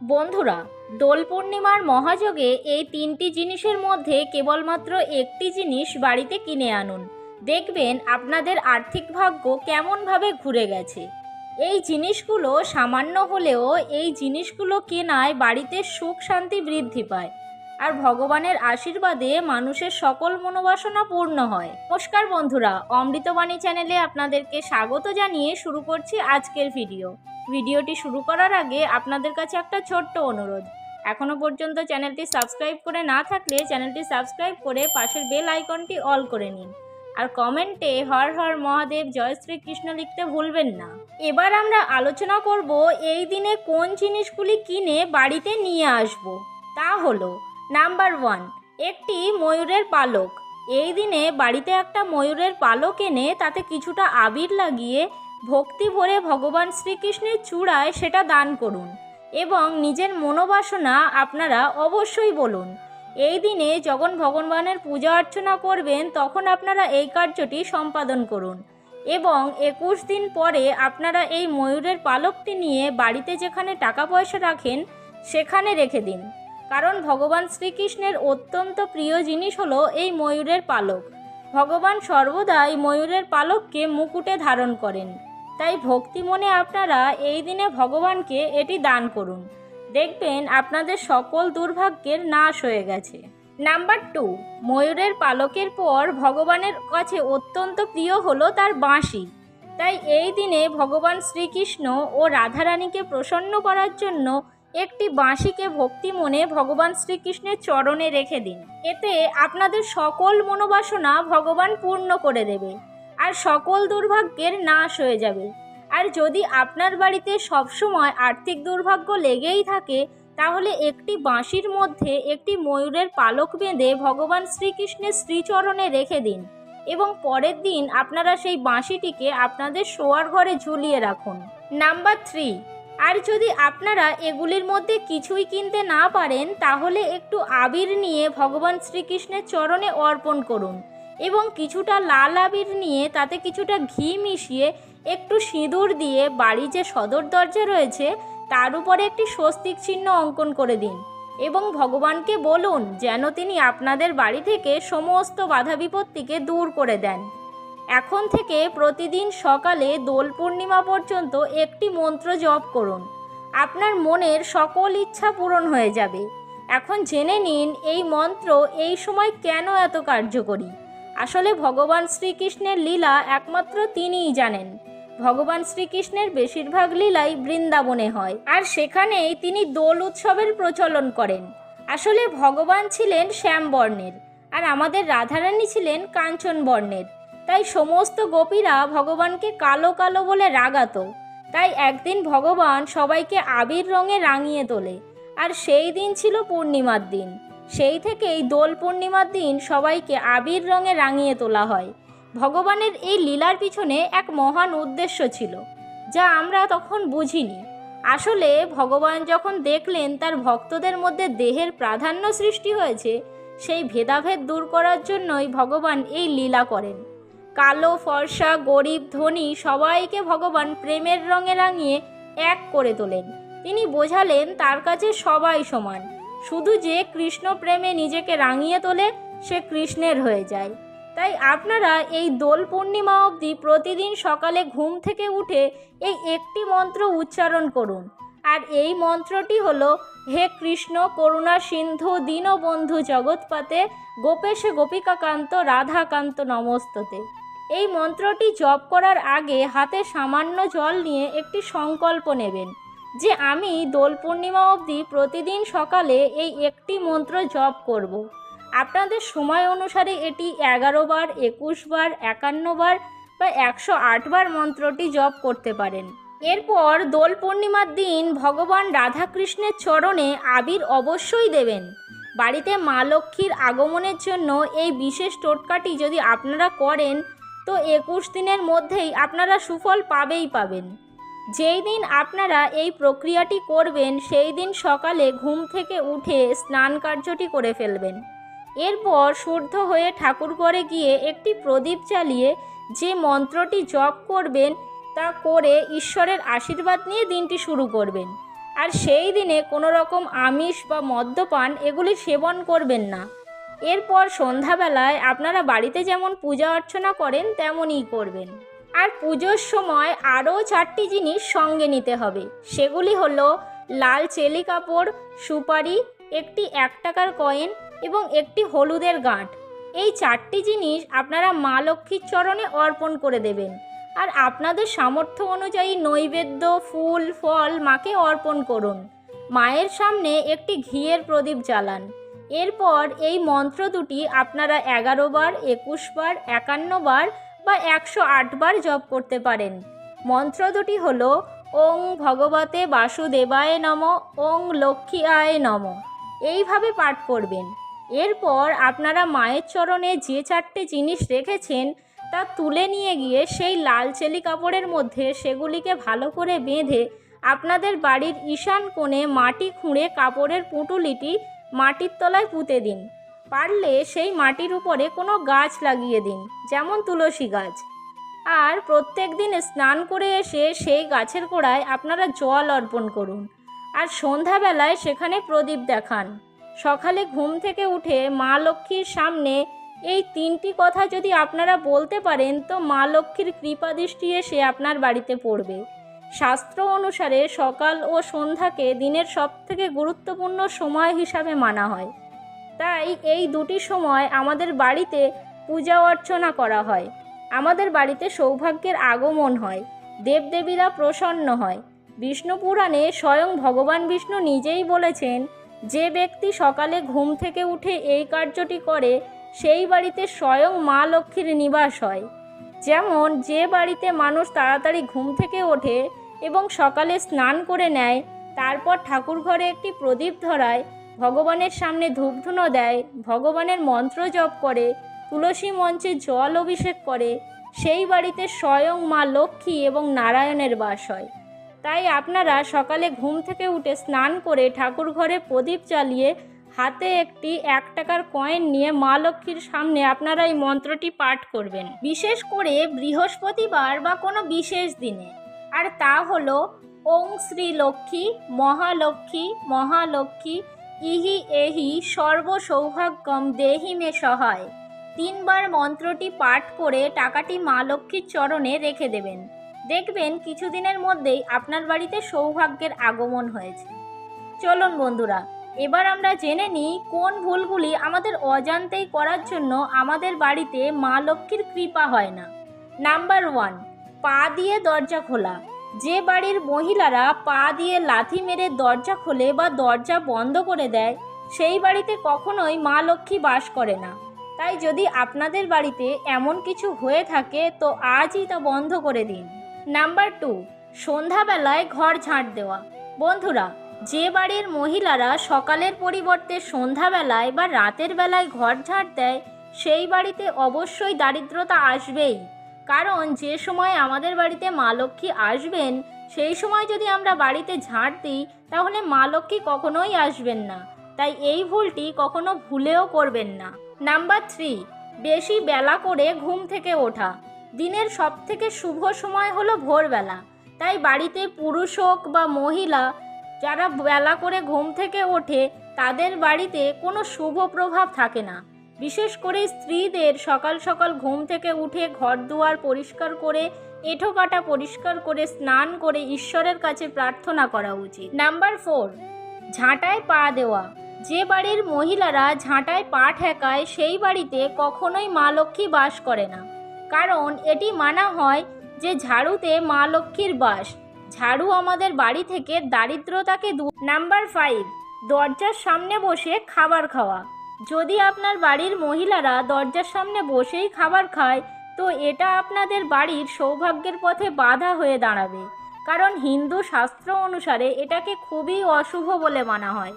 বন্ধুরা, দোল পূর্ণিমার মহাযোগে এই তিনটি জিনিসের মধ্যে কেবলমাত্র একটি জিনিস বাড়িতে কিনে আনুন। দেখবেন আপনাদের আর্থিক ভাগ্য কেমনভাবে ঘুরে গেছে। এই জিনিসগুলো সামান্য হলেও এই জিনিসগুলো কেনায় বাড়িতে সুখ শান্তি বৃদ্ধি পায় আর ভগবানের আশীর্বাদে মানুষের সকল মনোবাসনা পূর্ণ হয়। নমস্কার বন্ধুরা, অমৃতবাণী চ্যানেলে আপনাদেরকে স্বাগত জানিয়ে শুরু করছি আজকের ভিডিও। ভিডিওটি শুরু করার আগে আপনাদের কাছে একটা ছোট্ট অনুরোধ। এখনও পর্যন্ত চ্যানেলটি সাবস্ক্রাইব করে না থাকলে চ্যানেলটি সাবস্ক্রাইব করে পাশের বেল আইকনটি অল করে নিন। আর কমেন্টে হর হর মহাদেব, জয় শ্রীকৃষ্ণ লিখতে ভুলবেন না। এবার আমরা আলোচনা করব এই দিনে কোন জিনিসগুলি কিনে বাড়িতে নিয়ে আসব। তা হলো, নাম্বার ওয়ান, একটি ময়ূরের পালক। এই দিনে বাড়িতে একটা ময়ূরের পালক এনে তাতে কিছুটা আবির লাগিয়ে ভক্তি ভরে ভগবান শ্রীকৃষ্ণের চূড়ায় সেটা দান করুন এবং নিজের মনোবাসনা আপনারা অবশ্যই বলুন। এই দিনে যখন ভগবানের পূজা অর্চনা করবেন, তখন আপনারা এই কার্যটি সম্পাদন করুন এবং একুশ দিন পরে আপনারা এই ময়ূরের পালকটি নিয়ে বাড়িতে যেখানে টাকা পয়সা রাখেন, সেখানে রেখে দিন। কারণ ভগবান শ্রীকৃষ্ণের অত্যন্ত প্রিয় জিনিস হলো এই ময়ূরের পালক। ভগবান সর্বদাই ময়ূরের পালককে মুকুটে ধারণ করেন। তাই ভক্তি মনে আপনারা এই দিনে ভগবানকে এটি দান করুন। দেখবেন আপনাদের সকল দুর্ভাগ্যের নাশ হয়ে গেছে। নাম্বার টু, ময়ূরের পালকের পর ভগবানের কাছে অত্যন্ত প্রিয় হলো তার বাঁশি। তাই এই দিনে ভগবান শ্রীকৃষ্ণ ও রাধারানীকে প্রসন্ন করার জন্য একটি বাঁশিকে ভক্তি মনে ভগবান শ্রীকৃষ্ণের চরণে রেখে দিন। এতে আপনাদের সকল মনোবাসনা ভগবান পূর্ণ করে দেবে। আর সকল দুর্ভাগ্যের নাশ হয়ে যাবে। আর যদি আপনার বাড়িতে সবসময় আর্থিক দুর্ভাগ্য লেগেই থাকে, তাহলে একটি বাঁশির মধ্যে একটি ময়ূরের পালক বেঁধে ভগবান শ্রীকৃষ্ণের শ্রীচরণে রেখে দিন এবং পরের দিন আপনারা সেই বাঁশিটিকে আপনাদের শোয়ার ঘরে ঝুলিয়ে রাখুন। নাম্বার থ্রি, আর যদি আপনারা এগুলির মধ্যে কিছুই কিনতে না পারেন, তাহলে একটু আবির নিয়ে ভগবান শ্রীকৃষ্ণের চরণে অর্পণ করুন। এবং কিছুটা লাল আবির নিয়ে তাতে কিছুটা ঘি মিশিয়ে একটু সিঁদুর দিয়ে বাড়ি যে সদর দরজা রয়েছে, তার উপরে একটি স্বস্তিক চিহ্ন অঙ্কন করে দিন এবং ভগবানকে বলুন যেন তিনি আপনাদের বাড়ি থেকে সমস্ত বাধা বিপত্তিকে দূর করে দেন। এখন থেকে প্রতিদিন সকালে দোল পূর্ণিমা পর্যন্ত একটি মন্ত্র জপ করুন। আপনার মনের সকল ইচ্ছা পূরণ হয়ে যাবে। এখন জেনে নিন এই মন্ত্র এই সময় কেন এত কার্যকরী? আসলে ভগবান শ্রীকৃষ্ণের লীলা একমাত্র তিনিই জানেন। ভগবান শ্রীকৃষ্ণের বেশিরভাগ লীলাই বৃন্দাবনে হয়, আর সেখানেই তিনি দোল উৎসবের প্রচলন করেন। আসলে ভগবান ছিলেন শ্যাম বর্ণের, আর আমাদের রাধারানী ছিলেন কাঞ্চন বর্ণের। তাই সমস্ত গোপীরা ভগবানকে কালো কালো বলে রাগাতো। তাই একদিন ভগবান সবাইকে আবির রঙে রাঙিয়ে তোলে, আর সেই দিন ছিল পূর্ণিমার দিন। সেই থেকেই দোল পূর্ণিমার দিন সবাইকে আবির রঙে রাঙিয়ে তোলা হয়। ভগবানের এই লীলার পিছনে এক মহান উদ্দেশ্য ছিল, যা আমরা তখন বুঝিনি। আসলে ভগবান যখন দেখলেন তার ভক্তদের মধ্যে দেহের প্রাধান্য সৃষ্টি হয়েছে, সেই ভেদাভেদ দূর করার জন্যই ভগবান এই লীলা করেন। কালো, ফর্সা, গরিব, ধনী সবাইকে ভগবান প্রেমের রঙে রাঙিয়ে এক করে তোলেন। তিনি বোঝালেন তার কাছে সবাই সমান। শুধু যে কৃষ্ণ প্রেমে নিজেকে রাঙিয়ে তোলে, সে কৃষ্ণের হয়ে যায়। তাই আপনারা এই দোল পূর্ণিমা অবধি প্রতিদিন সকালে ঘুম থেকে উঠে এই একটি মন্ত্র উচ্চারণ করুন। আর এই মন্ত্রটি হলো, হে কৃষ্ণ, করুণা সিন্ধু, দীনবন্ধু জগৎপাতে, গোপেশে গোপিকাকান্ত, রাধাকান্ত নমস্ততে। এই মন্ত্রটি জপ করার আগে হাতে সামান্য জল নিয়ে একটি সংকল্প নেবেন। যে আমি দোল পূর্ণিমা অবধি প্রতিদিন সকালে এই একটি মন্ত্র জপ করব। আপনাদের সময় অনুসারে এটি এগারো বার, একুশ বার, একান্ন বার বা একশো বার মন্ত্রটি জপ করতে পারেন। এরপর দোল পূর্ণিমার দিন ভগবান রাধাকৃষ্ণের চরণে আবির অবশ্যই দেবেন। বাড়িতে মা লক্ষ্মীর আগমনের জন্য এই বিশেষ টোটকাটি যদি আপনারা করেন, তো একুশ দিনের মধ্যেই আপনারা সুফল পাবেই পাবেন। যেই দিন আপনারা এই প্রক্রিয়াটি করবেন সেই দিন সকালে ঘুম থেকে উঠে স্নান কার্যটি করে ফেলবেন। এরপর শুদ্ধ হয়ে ঠাকুর ঠাকুরঘরে গিয়ে একটি প্রদীপ জ্বালিয়ে যে মন্ত্রটি জপ করবেন, তা করে ঈশ্বরের আশীর্বাদ নিয়ে দিনটি শুরু করবেন। আর সেই দিনে কোনো রকম আমিষ বা মদ্যপান এগুলি সেবন করবেন না। এরপর সন্ধ্যাবেলায় আপনারা বাড়িতে যেমন পূজা অর্চনা করেন, তেমনই করবেন। আর পুজোর সময় আরও চারটি জিনিস সঙ্গে নিতে হবে। সেগুলি হলো লাল চেলি কাপড়, সুপারি, একটি এক টাকার কয়েন এবং একটি হলুদের গাঁট। এই চারটি জিনিস আপনারা মা লক্ষ্মীর চরণে অর্পণ করে দেবেন। আর আপনাদের সামর্থ্য অনুযায়ী নৈবেদ্য, ফুল, ফল মাকে অর্পণ করুন। মায়ের সামনে একটি ঘিয়ের প্রদীপ জ্বালান। এরপর এই মন্ত্র দুটি আপনারা এগারো বার, একুশ বার, একান্ন বার বা একশো বার জপ করতে পারেন। মন্ত্র দুটি হল, ওং ভগবতে বাসুদেবায় নম, ওং লক্ষ্মী আয় নম। এইভাবে পাঠ করবেন। এরপর আপনারা মায়ের চরণে যে চারটে জিনিস রেখেছেন, তা তুলে নিয়ে গিয়ে সেই লাল চেলি কাপড়ের মধ্যে সেগুলিকে ভালো করে বেঁধে আপনাদের বাড়ির ঈশান কোণে মাটি খুঁড়ে কাপড়ের পুঁটুলিটি মাটির তলায় পুঁতে দিন। পারলে সেই মাটির উপরে কোনো গাছ লাগিয়ে দিন, যেমন তুলসী গাছ। আর প্রত্যেক দিন স্নান করে এসে সেই গাছের গোড়ায় আপনারা জল অর্পণ করুন। আর সন্ধ্যাবেলায় সেখানে প্রদীপ দেখান। সকালে ঘুম থেকে উঠে মা লক্ষ্মীর সামনে এই তিনটি কথা যদি আপনারা বলতে পারেন, তো মা লক্ষ্মীর কৃপা দৃষ্টি এসে আপনার বাড়িতে পড়বে। শাস্ত্র অনুসারে সকাল ও সন্ধ্যাকে দিনের সবথেকে গুরুত্বপূর্ণ সময় হিসাবে মানা হয়। তাই এই দুটি সময় আমাদের বাড়িতে পূজা অর্চনা করা হয়। আমাদের বাড়িতে সৌভাগ্যের আগমন হয়, দেবদেবীরা প্রসন্ন হয়। বিষ্ণু পুরাণে স্বয়ং ভগবান বিষ্ণু নিজেই বলেছেন, যে ব্যক্তি সকালে ঘুম থেকে উঠে এই কার্যটি করে, সেই বাড়িতে স্বয়ং মা লক্ষ্মীর নিবাস হয়। যেমন, যে বাড়িতে মানুষ তাড়াতাড়ি ঘুম থেকে ওঠে এবং সকালে স্নান করে নেয়, তারপর ঠাকুর ঘরে একটি প্রদীপ ধরায় ভগবানের সামনে ধূপধুনো দেয়, ভগবানের মন্ত্র জপ করে, তুলসী মঞ্চে জল অভিষেক করে, সেই বাড়িতে স্বয়ং মা লক্ষ্মী এবং নারায়ণের বাস হয়। তাই আপনারা সকালে ঘুম থেকে উঠে স্নান করে ঠাকুর ঘরে প্রদীপ জ্বালিয়ে হাতে একটি এক টাকার কয়েন নিয়ে মা লক্ষ্মীর সামনে আপনারা এই মন্ত্রটি পাঠ করবেন। বিশেষ করে বৃহস্পতিবার বা কোনো বিশেষ দিনে। আর তা হলো, ওং শ্রী লক্ষ্মী, মহালক্ষ্মী মহালক্ষ্মী ইহি এহি সর্ব সৌভাগ্যম দেহি মে সহায়। তিনবার মন্ত্রটি পাঠ করে টাকাটি মা লক্ষ্মীর চরণে রেখে দেবেন। দেখবেন কিছুদিনের মধ্যেই আপনার বাড়িতে সৌভাগ্যের আগমন হয়েছে। চলুন বন্ধুরা, এবার আমরা জেনে নিই কোন ভুলগুলি আমাদের অজান্তেই করার জন্য আমাদের বাড়িতে মা লক্ষ্মীর কৃপা হয় না। নাম্বার ওয়ান, পা দিয়ে দরজা খোলা। যে বাড়ির মহিলারা পা দিয়ে লাথি মেরে দরজা খোলে বা দরজা বন্ধ করে দেয়, সেই বাড়িতে কখনোই মা লক্ষ্মী বাস করে না। তাই যদি আপনাদের বাড়িতে এমন কিছু হয়ে থাকে, তো আজই তা বন্ধ করে দিন। নাম্বার টু, সন্ধ্যাবেলায় ঘর ঝাঁট দেওয়া। বন্ধুরা, যে বাড়ির মহিলারা সকালের পরিবর্তে সন্ধ্যাবেলায় বা রাতের বেলায় ঘর ঝাঁট দেয়, সেই বাড়িতে অবশ্যই দারিদ্রতা আসবেই। কারণ যে সময় আমাদের বাড়িতে মা লক্ষ্মী আসবেন, সেই সময় যদি আমরা বাড়িতে ঝাঁট দিই, তাহলে মা লক্ষ্মী কখনোই আসবেন না। তাই এই ভুলটি কখনো ভুলেও করবেন না। নাম্বার থ্রি, বেশি বেলা করে ঘুম থেকে ওঠা। দিনের সবথেকে শুভ সময় হলো ভোরবেলা। তাই বাড়িতে পুরুষ হোক বা মহিলা, যারা বেলা করে ঘুম থেকে ওঠে, তাদের বাড়িতে কোনো শুভ প্রভাব থাকে না। বিশেষ করে স্ত্রীদের সকাল সকাল ঘুম থেকে উঠে ঘর দুয়ার পরিষ্কার করে এঁঠো কাটা পরিষ্কার করে, স্নান করে ঈশ্বরের কাছে প্রার্থনা করা উচিত। নাম্বার ফোর, ঝাঁটায় পা দেওয়া। যে বাড়ির মহিলারা ঝাঁটায় পা ঠেকায়, সেই বাড়িতে কখনোই মা লক্ষ্মী বাস করে না। কারণ এটি মানা হয় যে ঝাড়ুতে মা লক্ষ্মীর বাস। ঝাড়ু আমাদের বাড়ি থেকে দারিদ্রতাকে দূর। নাম্বার ফাইভ, দরজার সামনে বসে খাবার খাওয়া। যদি আপনার বাড়ির মহিলারা দরজার সামনে বসেই খাবার খায়, তো এটা আপনাদের বাড়ির সৌভাগ্যের পথে বাধা হয়ে দাঁড়াবে। কারণ হিন্দু শাস্ত্র অনুসারে এটাকে খুবই অশুভ বলে মানা হয়।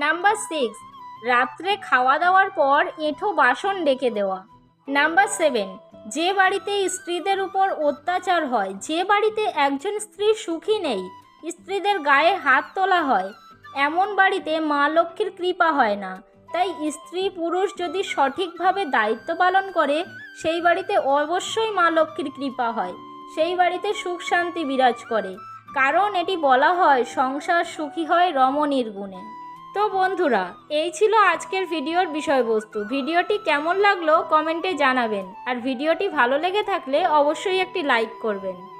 নাম্বার সিক্স, রাত্রে খাওয়া দাওয়ার পর এঁঠো বাসন ডেকে দেওয়া। নাম্বার সেভেন, যে বাড়িতে স্ত্রীদের উপর অত্যাচার হয়, যে বাড়িতে একজন স্ত্রী সুখী নেই, স্ত্রীদের গায়ে হাত তোলা হয়। এমন বাড়িতে মা লক্ষ্মীর কৃপা হয় না। তাই স্ত্রী পুরুষ যদি সঠিকভাবে দায়িত্ব পালন করে, সেই বাড়িতে অবশ্যই মা লক্ষ্মীর কৃপা হয়। সেই বাড়িতে সুখ শান্তি বিরাজ করে। কারণ এটি বলা হয়, সংসার সুখী হয় রমণীর গুণে। তো বন্ধুরা, এই ছিল আজকের ভিডিওর বিষয়বস্তু। ভিডিওটি কেমন লাগল কমেন্টে জানাবেন। আর ভিডিওটি ভালো লেগে থাকলে অবশ্যই একটি লাইক করবেন।